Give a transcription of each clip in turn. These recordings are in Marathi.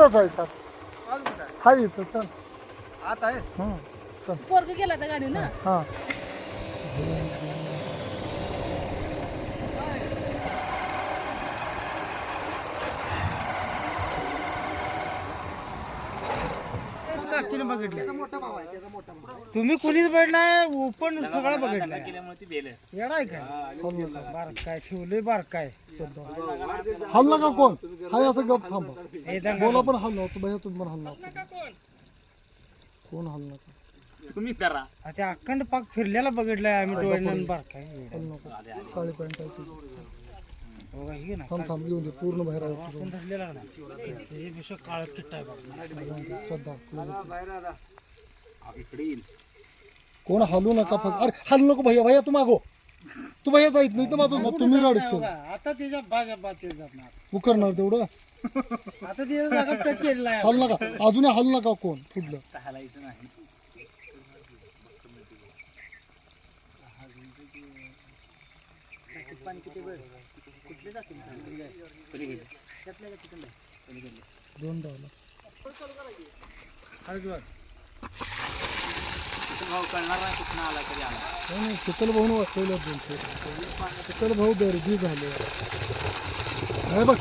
इथंच आहे सर. हाय इथं चल. आत आहे? हं, चल. पोरग गेला त्या गाडी ना? हां. काकीने बघितले तुम्ही कुणीच बघितलाय ओपन सगळं बघितलंय येणार आहे. काय? बार काय ठेवले बार काय हल्ला का कोण? हाय असं गप थांबा. बोला पण हल्ला होतो भैया तुम्ही पण हल्ला होतो कोण? हल्ला का तुम्ही करा. ते अखंड पाक फिरलेला बघितलाय आम्ही डोळ्यानं बार काय काळी ना थांब थांब येऊन दे पूर्ण बाहेर हे कोण हलू नका फक्त. अरे हलू नको भैया भैया तू मागो. तू भैया जायत नाही तर माझं तुम्ही रडचं आता त्याच्या बाजा उकरणार तेवढं? आता हल नका. अजूनही हल नका कोण पुढलं हलायचं नाही. दोन डावला भाऊ कळणार नाही कुठं आला तरी आला. नाही, नाही शीतल भाऊन वाचवलं दोनशे शीतल भाऊ दर्दी झाले. हे बघ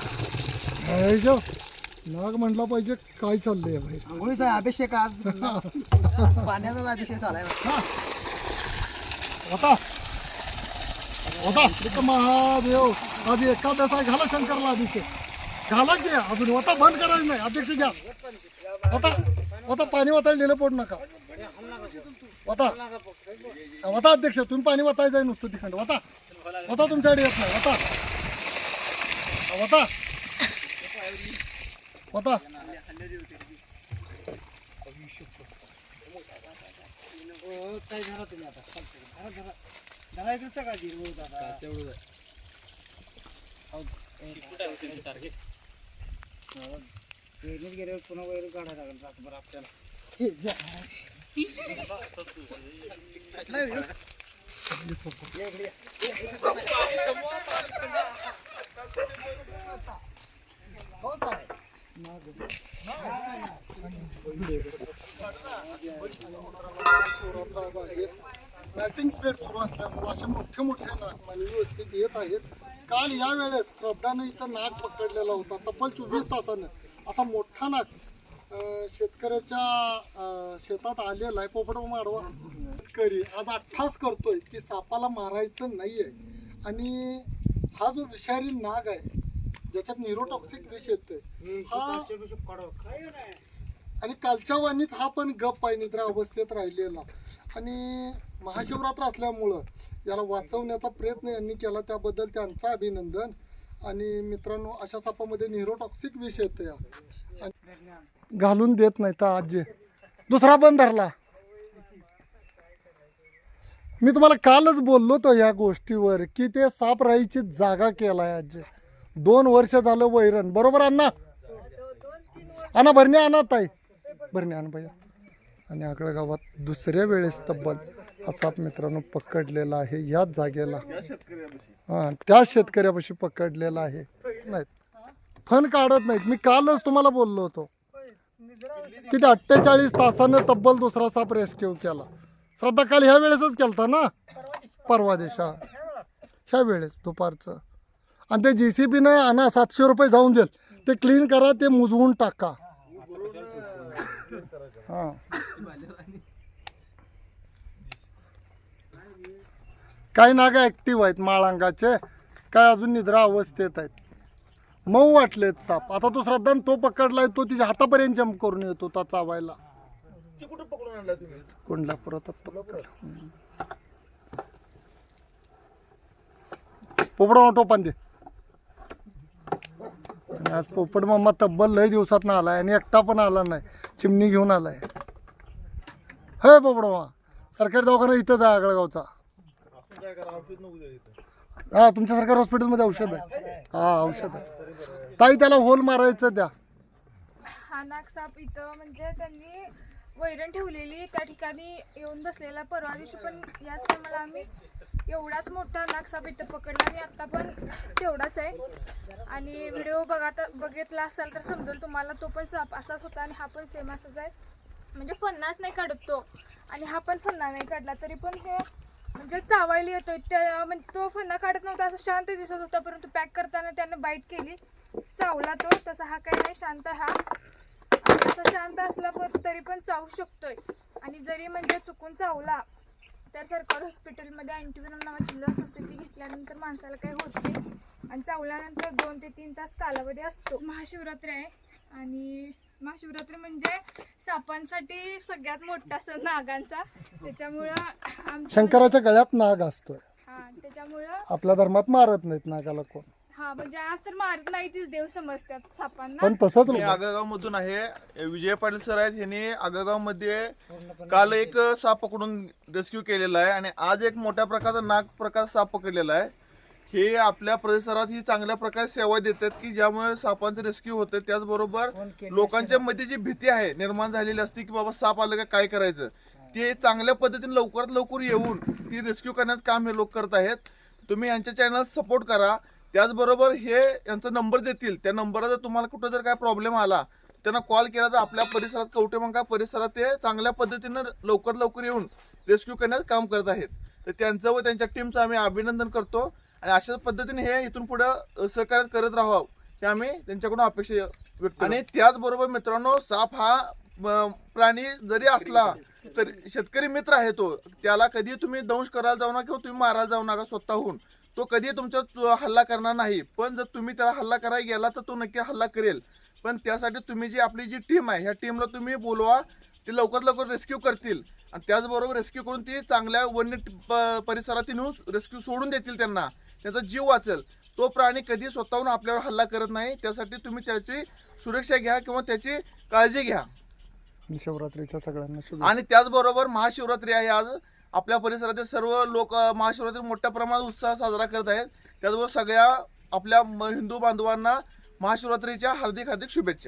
हे जो, नाग म्हटला पाहिजे काय चाललंय बाहेर? आंघोळीचा अभिषेक आज. पाण्याचा अभिषेक झालाय होता होता? एक महादेव. आधी एकादश आहे घाला शंकरला अभिषेक. घाला की अजून होता बंद करायचं नाही. अध्यक्ष घ्या. होता होता पाणी वाचायला दिलं पोट नका. होता होता अध्यक्ष तुम्ही पाणी वाचायचं आहे नुसतं तिखंड. होता होता तुमच्याकडे येत नाही. होता होता होता काय झाला तुम्ही आता धरा, धरा. धरा इकडे सगळा धीर हो. दादा तेवढं ट्रेनीत गेल्यावर पुन्हा वैर काढायला लागेल रातभर आपल्याला. बॅटिंग स्प्रेड सुरू असल्यामुळे असे मोठे मोठे नागमानी व्यवस्थित येत आहेत. काल या वेळेस श्रद्धाने इथं नाग पकडलेला होता. तब्बल चोवीस तासानं असा मोठा नाग शेतकऱ्याच्या शेतात आलेला आहे. पोपट माडवा शेतकरी आज अठ्ठास करतोय की सापाला मारायचं नाहीये. आणि हा जो विषारी नाग आहे ज्याच्यात न्यूरोटॉक्सिक विष येतोय हा आणि कालच्या वाणीत हा पण गप आहे निद्रा अवस्थेत राहिलेला. आणि महाशिवरात्र असल्यामुळं याला वाचवण्याचा प्रयत्न यांनी केला. त्याबद्दल त्यांचं अभिनंदन. आणि मित्रांनो अशा सापामध्ये निरोटॉक्सिक विष येतो या घालून देत नाही तर आजी दुसरा पण धरला. मी तुम्हाला कालच बोललो तो या गोष्टीवर की ते साप राहायची जागा केलाय आजी. दोन वर्ष झालं वैरण. बरोबर अण्णा? आणा भरण्या आणा ताई. भरणे ज्ञान भैया. आणि आकडे गावात दुसऱ्या वेळेस तब्बल हा साप मित्रांनो पकडलेला आहे याच जागेला. हां त्या शेतकऱ्यापाशी पकडलेला आहे. नाहीत. फन काढत नाहीत. मी कालच तुम्हाला बोललो होतो. किती अठ्ठेचाळीस तासानं तब्बल दुसरा साप रेस्क्यू केला. श्रद्धा काल ह्या वेळेसच केलता ना? परवा दिशा. ह्या वेळेस दुपारचं. आणि ते जी सी पीनं आणा सातशे रुपये जाऊन देईल ते क्लीन करा ते मुजवून टाका. काही नाग ॲक्टिव्ह आहेत माळांगाचे. काय अजून निद्रा अवस्थेत आहेत. मऊ वाटलेत साप. आता तो श्रद्धा तो पकडलाय तो तिच्या हातापर्यंत जम्प करून येतो होता चावायला. कोंडलापुरात आत्ता पकडला. हम्म. पोपड ऑटो पण दे. आणि आज पोपट मामा तब्बल लय दिवसात ना आलाय आणि एकटा पण आला नाही. चिमणी घेऊन आलाय. हे पोपट मामा. सरकारी दवाखाना इथंच आहे आगळगावचा. हा तुमच्या सरकारी हॉस्पिटलमध्ये औषध आहे. हा औषध आहे. ताई त्याला होल मारायचं द्या. हा नागसाप इथं म्हणजे त्यांनी वैरण ठेवलेली. त्या ठिकाणी येऊन बसलेला. परवा दिवशी पण याच टायमाला आम्ही एवढाच मोठा नागसाप इथं पकडला आणि आता पण तेवढाच आहे. आणि व्हिडिओ बघा बघितला असाल तर समजेल तुम्हाला तो पण साप असाच होता आणि हा पण सेम असाच आहे. म्हणजे फन्नाच नाही काढत तो. आणि हा पण फन्ना नाही काढला तरी पण हे म्हणजे चावायला येतो त्या म्हणजे तो फन्ना काढत नव्हता असं शांत दिसत होता परंतु पॅक करताना त्यानं बाईट केली. चावला तो तसा हा काही नाही शांत हा. तसा शांत असला पण तरी पण चावू शकतोय. आणि जरी म्हणजे चुकून चावला तर सरकारी हॉस्पिटलमध्ये अँटीव्हिनल नावाची लस असते ती घेतल्यानंतर माणसाला काही होत नाही. आणि चावल्यानंतर दोन ते तीन तास कालावधी असतो. महाशिवरात्री आहे आणि महाशिवरात्री म्हणजे सापांसाठी सगळ्यात मोठा सण नागांचा. त्याच्यामुळं शंकराच्या गळ्यात नाग असतोय. हा त्याच्यामुळं आपल्या धर्मात मारत नाहीत नागाला कोण. हा म्हणजे आज तर मारत नाही तीच देव समजतात सापांना. पण तसंच मी आगळगाव मधून आहे. विजय पाटील सर आहेत ह्यांनी आगळगावमध्ये काल एक साप पकडून रेस्क्यू केलेला आहे आणि आज एक मोठ्या प्रकारचा नाग प्रकार साप पकडलेला आहे. हे आपल्या परिसरात ही चांगल्या प्रकारे सेवा देतात की ज्यामुळे सापांचं रेस्क्यू होतं. त्याचबरोबर लोकांच्या मध्ये जी भीती आहे निर्माण झालेली असते की बाबा साप आलं का काय करायचं? ते चांगल्या पद्धतीने लवकरात लवकर येऊन ती रेस्क्यू करण्याचं काम हे लोक करत आहेत. तुम्ही यांच्या चॅनल सपोर्ट करा. त्याचबरोबर हे यांचा नंबर देतील. त्या नंबरला जर तुम्हाला कुठं जर काय प्रॉब्लेम आला त्यांना कॉल केला तर आपल्या परिसरात कवटेमंका परिसरात ते चांगल्या पद्धतीनं लवकर लवकर येऊन रेस्क्यू करण्यास काम करत आहेत. तर त्यांचं व त्यांच्या टीमचं आम्ही अभिनंदन करतो आणि अशाच पद्धतीने हे इथून पुढे सहकार्य करत राहावं हे आम्ही त्यांच्याकडून अपेक्षा व्यक्त आणि त्याचबरोबर मित्रांनो साप हा प्राणी जरी असला तरी शेतकरी मित्र आहे तो त्याला कधी तुम्ही दंश करायला जाऊ नका किंवा तुम्ही मारायला जाऊ नका स्वतःहून. तो कधी तुमच्या हल्ला करणार नाही. पण जर तुम्ही त्याला हल्ला करायला गेला तर तो नक्की हल्ला करेल. पण त्यासाठी तुम्ही जी आपली जी टीम आहे ह्या टीमला तुम्ही बोलवा ते लवकर लवकर रेस्क्यू करतील. आणि त्याचबरोबर रेस्क्यू करून ती चांगल्या वन्य परिसरात नेऊन रेस्क्यू सोडून देतील त्यांना. त्याचा जीव वाचेल. तो प्राणी कधी स्वतःहून आपल्यावर हल्ला करत नाही. त्यासाठी तुम्ही त्याची सुरक्षा घ्या किंवा त्याची काळजी घ्या. शिवरात्रीच्या सगळ्यांना आणि त्याचबरोबर महाशिवरात्री आहे आज. आपल्या परिसरातील सर्व लोक महाशिवरात्री मोठ्या प्रमाणात उत्साह साजरा करत आहेत. त्याचबरोबर सगळ्या आपल्या म- हिंदू बांधवांना महाशिवरात्रीच्या हार्दिक हार्दिक शुभेच्छा.